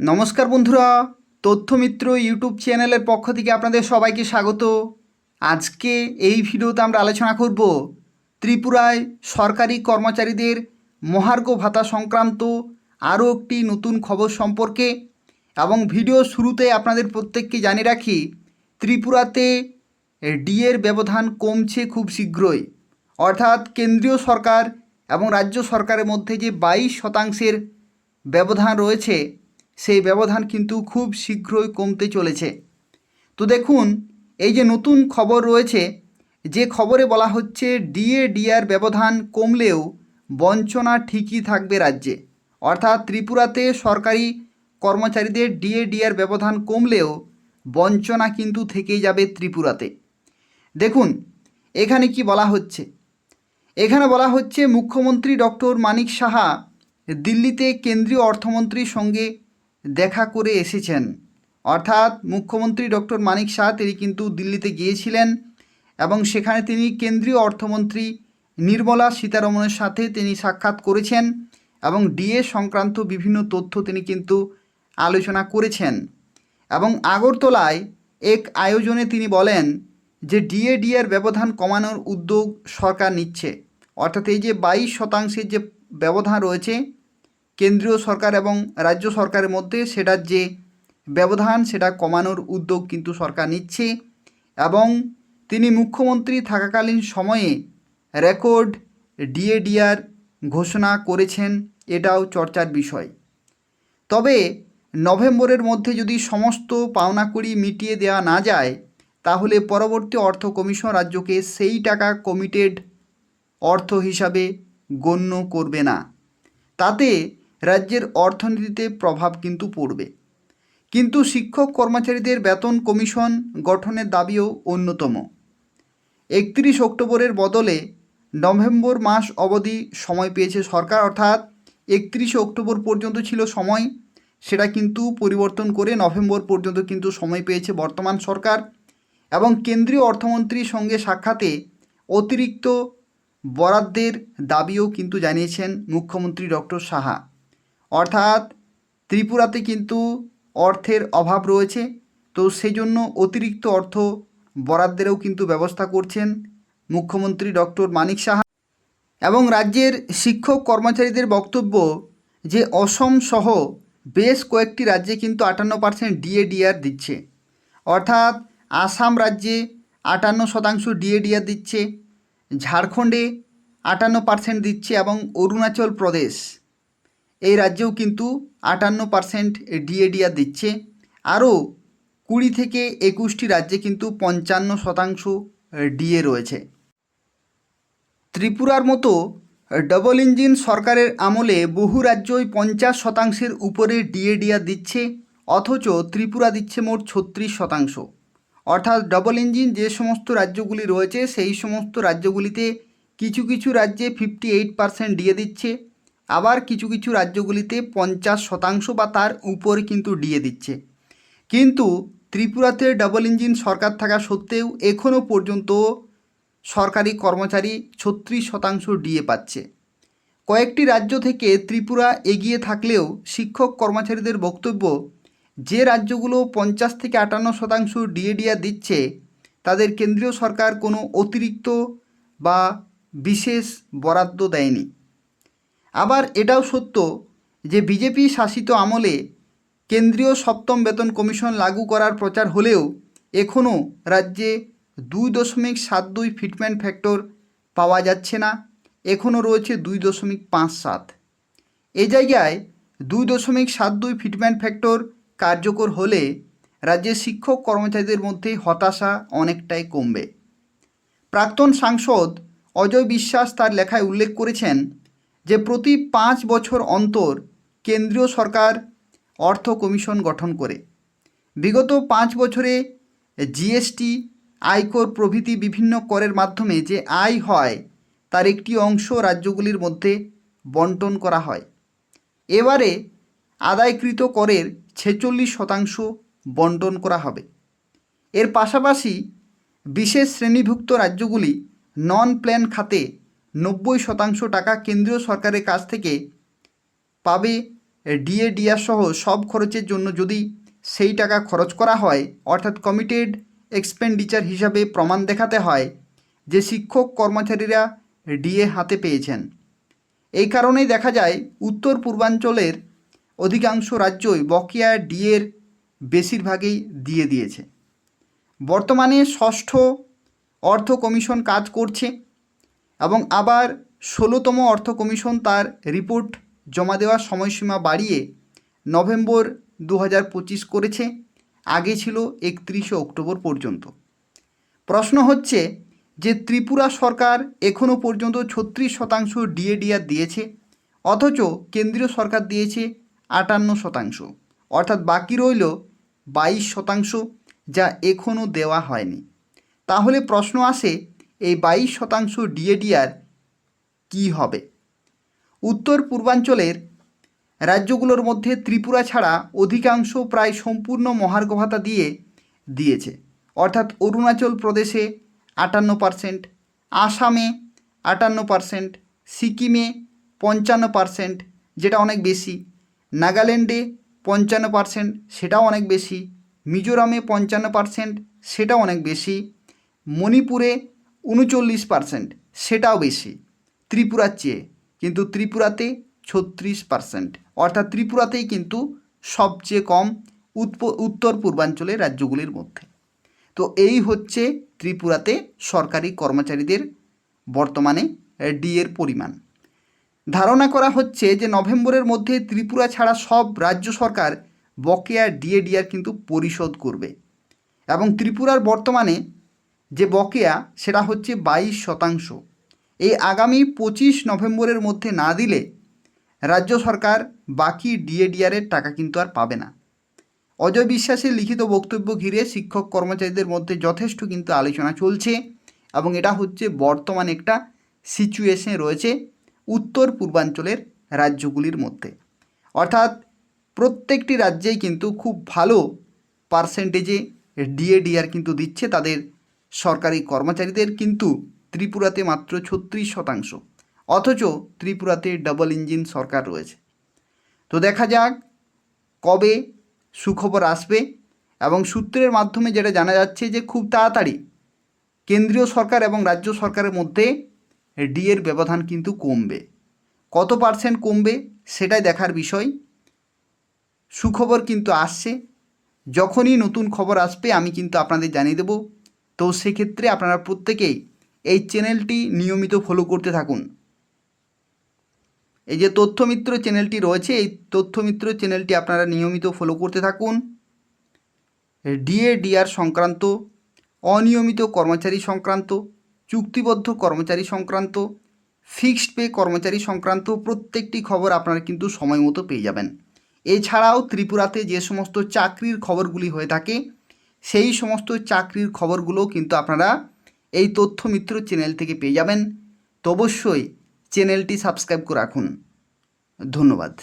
নমস্কার বন্ধুরা, তথ্যমিত্র ইউটিউব চ্যানেলের পক্ষ থেকে আপনাদের সবাইকে স্বাগত। আজকে এই ভিডিওতে আমরা আলোচনা করব ত্রিপুরায় সরকারি কর্মচারীদের মহার্ঘ ভাতা সংক্রান্ত আরও একটি নতুন খবর সম্পর্কে এবং ভিডিও শুরুতে আপনাদের প্রত্যেককে জানিয়ে রাখি, ত্রিপুরাতে ডিএর ব্যবধান কমছে খুব শীঘ্রই। অর্থাৎ কেন্দ্রীয় সরকার এবং রাজ্য সরকারের মধ্যে যে বাইশ শতাংশের ব্যবধান রয়েছে সেই ব্যবধান কিন্তু খুব শীঘ্রই কমতে চলেছে। তো দেখুন, এই যে নতুন খবর রয়েছে, যে খবরে বলা হচ্ছে ডিএ ডিআর ব্যবধান কমলেও বঞ্চনা ঠিকই থাকবে রাজ্যে। অর্থাৎ ত্রিপুরাতে সরকারি কর্মচারীদের ডিএ ডিআর ব্যবধান কমলেও বঞ্চনা কিন্তু থেকেই যাবে ত্রিপুরাতে। দেখুন, এখানে কি বলা হচ্ছে? এখানে বলা হচ্ছে, মুখ্যমন্ত্রী ডক্টর মানিক সাহা দিল্লিতে কেন্দ্রীয় অর্থমন্ত্রীর সঙ্গে দেখা করে এসেছেন। অর্থাৎ মুখ্যমন্ত্রী ডক্টর মানিক শাহ তিনি কিন্তু দিল্লিতে গিয়েছিলেন এবং সেখানে তিনি কেন্দ্রীয় অর্থমন্ত্রী নির্মলা সীতারমণের সাথে তিনি সাক্ষাৎ করেছেন এবং ডিএ সংক্রান্ত বিভিন্ন তথ্য তিনি কিন্তু আলোচনা করেছেন। এবং আগরতলায় এক আয়োজনে তিনি বলেন যে ডিএ ডিএর ব্যবধান কমানোর উদ্যোগ সরকার নিচ্ছে। অর্থাৎ এই যে বাইশ শতাংশের যে ব্যবধান রয়েছে কেন্দ্রীয় সরকার এবং রাজ্য সরকারের মধ্যে সেটার যে ব্যবধান, সেটা কমানোর উদ্যোগ কিন্তু সরকার নিচ্ছে এবং তিনি মুখ্যমন্ত্রী থাকাকালীন সময়ে রেকর্ড ডিএডিআর ঘোষণা করেছেন, এটাও চর্চার বিষয়। তবে নভেম্বরের মধ্যে যদি সমস্ত পাওনাকড়ি মিটিয়ে দেওয়া না যায়, তাহলে পরবর্তী অর্থ কমিশন রাজ্যকে সেই টাকা কমিটেড অর্থ হিসাবে গণ্য করবে না। তাতে রাজ্যের অর্থনীতিতে প্রভাব কিন্তু পড়বে। কিন্তু শিক্ষক কর্মচারীদের বেতন কমিশন গঠনের দাবিও অন্যতম। একত্রিশ অক্টোবরের বদলে নভেম্বর মাস অবধি সময় পেয়েছে সরকার, অর্থাৎ একত্রিশে অক্টোবর পর্যন্ত ছিল সময়। সেটা কিন্তু পরিবর্তন করে নভেম্বর পর্যন্ত কিন্তু সময় পেয়েছে বর্তমান সরকার এবং কেন্দ্রীয় অর্থমন্ত্রীর সঙ্গে সাক্ষাতে অতিরিক্ত বরাদ্দের দাবিও কিন্তু জানিয়েছেন মুখ্যমন্ত্রী ডক্টর সাহা। অর্থাৎ ত্রিপুরাতে কিন্তু অর্থের অভাব রয়েছে। তো সেই জন্য অতিরিক্ত অর্থ বরাদ্দেরও কিন্তু ব্যবস্থা করছেন মুখ্যমন্ত্রী ডক্টর মানিক সাহা। এবং রাজ্যের শিক্ষক কর্মচারীদের বক্তব্য যে অসম সহ বেশ কয়েকটি রাজ্যে কিন্তু আটান্ন পার্সেন্ট ডিএডিআর দিচ্ছে। অর্থাৎ আসাম রাজ্যে আটান্ন শতাংশ ডিএডিআর দিচ্ছে, ঝাড়খণ্ডে আটান্ন পার্সেন্ট দিচ্ছে এবং অরুণাচল প্রদেশ এই রাজ্যেও কিন্তু আটান্ন পার্সেন্ট ডিএডিআর দিচ্ছে। আরও কুড়ি থেকে একুশটি রাজ্যে কিন্তু পঞ্চান্ন শতাংশ ডিএ রয়েছে। ত্রিপুরার মতো ডবল ইঞ্জিন সরকারের আমলে বহু রাজ্যই পঞ্চাশ শতাংশের উপরে ডিএডিআর দিচ্ছে, অথচ ত্রিপুরা দিচ্ছে মোট ছত্রিশ শতাংশ। অর্থাৎ ডবল ইঞ্জিন যে সমস্ত রাজ্যগুলি রয়েছে, সেই সমস্ত রাজ্যগুলিতে কিছু কিছু রাজ্যে ফিফটি এইট পার্সেন্ট দিয়ে দিচ্ছে। আবার কিছু কিছু রাজ্যগুলিতে পঞ্চাশ শতাংশ বা তার উপর কিন্তু ডিএ দিচ্ছে। কিন্তু ত্রিপুরাতে ডাবল ইঞ্জিন সরকার থাকা সত্ত্বেও এখনও পর্যন্ত সরকারি কর্মচারী ছত্রিশ শতাংশ ডিএ পাচ্ছে। কয়েকটি রাজ্য থেকে ত্রিপুরা এগিয়ে থাকলেও শিক্ষক কর্মচারীদের বক্তব্য, যে রাজ্যগুলো পঞ্চাশ থেকে আটান্ন শতাংশ ডিএডিআর দিচ্ছে, তাদের কেন্দ্রীয় সরকার কোনো অতিরিক্ত বা বিশেষ বরাদ্দ দেয়নি। আবার এটাও সত্য যে বিজেপি শাসিত আমলে কেন্দ্রীয় সপ্তম বেতন কমিশন লাগু করার প্রচার হলেও এখনও রাজ্যে দুই দশমিক সাত দুই ফিটমেন্ট ফ্যাক্টর পাওয়া যাচ্ছে না, এখনও রয়েছে দুই দশমিক পাঁচ সাত। এ জায়গায় দুই দশমিক সাত দুই ফিটমেন্ট ফ্যাক্টর কার্যকর হলে রাজ্যের শিক্ষক কর্মচারীদের মধ্যে হতাশা অনেকটাই কমবে। প্রাক্তন সাংসদ অজয় বিশ্বাস তার লেখায় উল্লেখ করেছেন যে প্রতি পাঁচ বছর অন্তর কেন্দ্রীয় সরকার অর্থ কমিশন গঠন করে। বিগত পাঁচ বছরে জিএসটি, আয়কর প্রভৃতি বিভিন্ন করের মাধ্যমে যে আয় হয়, তার একটি অংশ রাজ্যগুলির মধ্যে বন্টন করা হয়। এবারে আদায়কৃত করের ছেচল্লিশ শতাংশ বন্টন করা হবে। এর পাশাপাশি বিশেষ শ্রেণীভুক্ত রাজ্যগুলি নন প্ল্যান খাতে নব্বই শতাংশ টাকা কেন্দ্রীয় সরকারের কাছ থেকে পাবে ডিএ, ডিআর সহ সব খরচের জন্য যদি সেই টাকা খরচ করা হয়, অর্থাৎ কমিটেড এক্সপেন্ডিচার হিসাবে প্রমাণ দেখাতে হয় যে শিক্ষক কর্মচারীরা ডিএ হাতে পেয়েছেন। এই কারণেই দেখা যায়, উত্তর পূর্বাঞ্চলের অধিকাংশ রাজ্যই বকেয়া ডিএর বেশিরভাগই দিয়ে দিয়েছে। বর্তমানে ষষ্ঠ অর্থ কমিশন কাজ করছে। এবং আবার ষোলোতম অর্থ কমিশন তার রিপোর্ট জমা দেওয়ার সময়সীমা বাড়িয়ে নভেম্বর দু হাজার পঁচিশ করেছে। আগে ছিল একত্রিশে অক্টোবর পর্যন্ত। প্রশ্ন হচ্ছে যে ত্রিপুরা সরকার এখনও পর্যন্ত ছত্রিশ শতাংশ ডিএডিআর দিয়েছে, অথচ কেন্দ্রীয় সরকার দিয়েছে আটান্ন শতাংশ, অর্থাৎ বাকি রইল বাইশ শতাংশ যা এখনও দেওয়া হয়নি। তাহলে প্রশ্ন আসে এই বাইশ শতাংশ ডিএডিআর কী হবে? উত্তর পূর্বাঞ্চলের রাজ্যগুলোর মধ্যে ত্রিপুরা ছাড়া অধিকাংশ প্রায় সম্পূর্ণ মহার্ঘ ভাতা দিয়ে দিয়েছে। অর্থাৎ অরুণাচল প্রদেশে আটান্ন পারসেন্ট আসামে আটান্ন পারসেন্ট সিকিমে পঞ্চান্ন পারসেন্ট যেটা অনেক বেশি, নাগাল্যান্ডে পঞ্চান্ন পারসেন্ট সেটাও অনেক বেশি, মিজোরামে পঞ্চান্ন পারসেন্ট সেটাও অনেক বেশি, মণিপুরে উনচল্লিশ পারসেন্ট সেটাও বেশি। ত্রিপুরার চেয়ে, কিন্তু ত্রিপুরাতে ছত্রিশ পারসেন্ট অর্থাৎ ত্রিপুরাতেই কিন্তু সবচেয়ে কম উত্তর পূর্বাঞ্চলের রাজ্যগুলির মধ্যে। তো এই হচ্ছে ত্রিপুরাতে সরকারি কর্মচারীদের বর্তমানে ডিএর পরিমাণ। ধারণা করা হচ্ছে যে নভেম্বরের মধ্যে ত্রিপুরা ছাড়া সব রাজ্য সরকার বকেয়া ডিএ ডিআর কিন্তু পরিশোধ করবে। এবং ত্রিপুরার বর্তমানে যে বকেয়া, সেটা হচ্ছে বাইশ শতাংশ। এই আগামী পঁচিশ নভেম্বরের মধ্যে না দিলে রাজ্য সরকার বাকি ডিএডিআরের টাকা কিন্তু আর পাবে না। অজয় বিশ্বাসের লিখিত বক্তব্য ঘিরে শিক্ষক কর্মচারীদের মধ্যে যথেষ্ট কিন্তু আলোচনা চলছে এবং এটা হচ্ছে বর্তমান একটা সিচুয়েশনে রয়েছে উত্তর পূর্বাঞ্চলের রাজ্যগুলির মধ্যে। অর্থাৎ প্রত্যেকটি রাজ্যেই কিন্তু খুব ভালো পার্সেন্টেজে ডিএডিআর কিন্তু দিচ্ছে তাদের সরকারি কর্মচারীদের কিন্তু ত্রিপুরাতে মাত্র ছত্রিশ শতাংশ, অথচ ত্রিপুরাতে ডাবল ইঞ্জিন সরকার রয়েছে। তো দেখা যাক কবে সুখবর আসবে এবং সূত্রের মাধ্যমে যেটা জানা যাচ্ছে যে খুব তাড়াতাড়ি কেন্দ্রীয় সরকার এবং রাজ্য সরকারের মধ্যে ডিএর ব্যবধান কিন্তু কমবে। কত পার্সেন্ট কমবে সেটাই দেখার বিষয়। সুখবর কিন্তু আসছে। যখনই নতুন খবর আসবে আমি কিন্তু আপনাদের জানিয়ে দেব। তো সেক্ষেত্রে আপনারা প্রত্যেকেই এই চ্যানেলটি নিয়মিত ফলো করতে থাকুন। এই যে তথ্যমিত্র চ্যানেলটি রয়েছে, এই তথ্যমিত্র চ্যানেলটি আপনারা নিয়মিত ফলো করতে থাকুন। ডিএ ডিআর সংক্রান্ত, অনিয়মিত কর্মচারী সংক্রান্ত, চুক্তিবদ্ধ কর্মচারী সংক্রান্ত ফিক্সড পে কর্মচারী সংক্রান্ত প্রত্যেকটি খবর আপনারা কিন্তু সময় মতো পেয়ে যাবেন। এছাড়াও ত্রিপুরাতে যে সমস্ত চাকরির খবরগুলি হয়ে থাকে সেই সমস্ত চাকরির খবরগুলো কিন্তু আপনারা এই তথ্য মিত্র চ্যানেল থেকে পেয়ে যাবেন। তো অবশ্যই চ্যানেলটি সাবস্ক্রাইব করে রাখুন। ধন্যবাদ।